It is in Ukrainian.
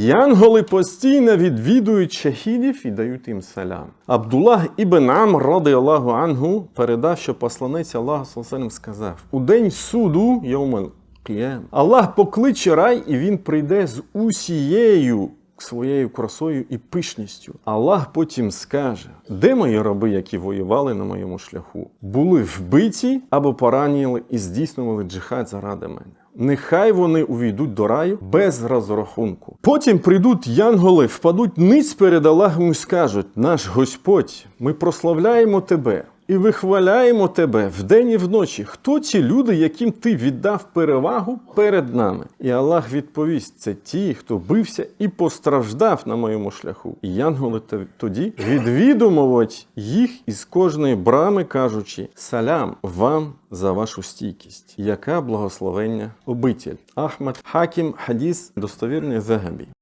Янголи постійно відвідують шахідів і дають їм салям. Абдуллах ібн Амр, ради Аллаху Ангу, передав, що посланець Аллаха саллаллаху сказав: у день суду, Йомал Кіям, Аллах покличе рай, і він прийде з усією своєю красою і пишністю. Аллах потім скаже: де мої раби, які воювали на моєму шляху, були вбиті або поранені і здійснювали джихад заради мене. Нехай вони увійдуть до раю без розрахунку. Потім прийдуть янголи, впадуть ниць перед Аллахом і скажуть: наш Господь, ми прославляємо тебе. І вихваляємо тебе вдень і вночі. Хто ці люди, яким ти віддав перевагу перед нами? І Аллах відповість: це ті, хто бився і постраждав на моєму шляху. І янголи тоді відвідумовать їх із кожної брами, кажучи: Салям вам за вашу стійкість, яка благословення обитель. Ахмед Хакім Хадіс, достовірний Загабі.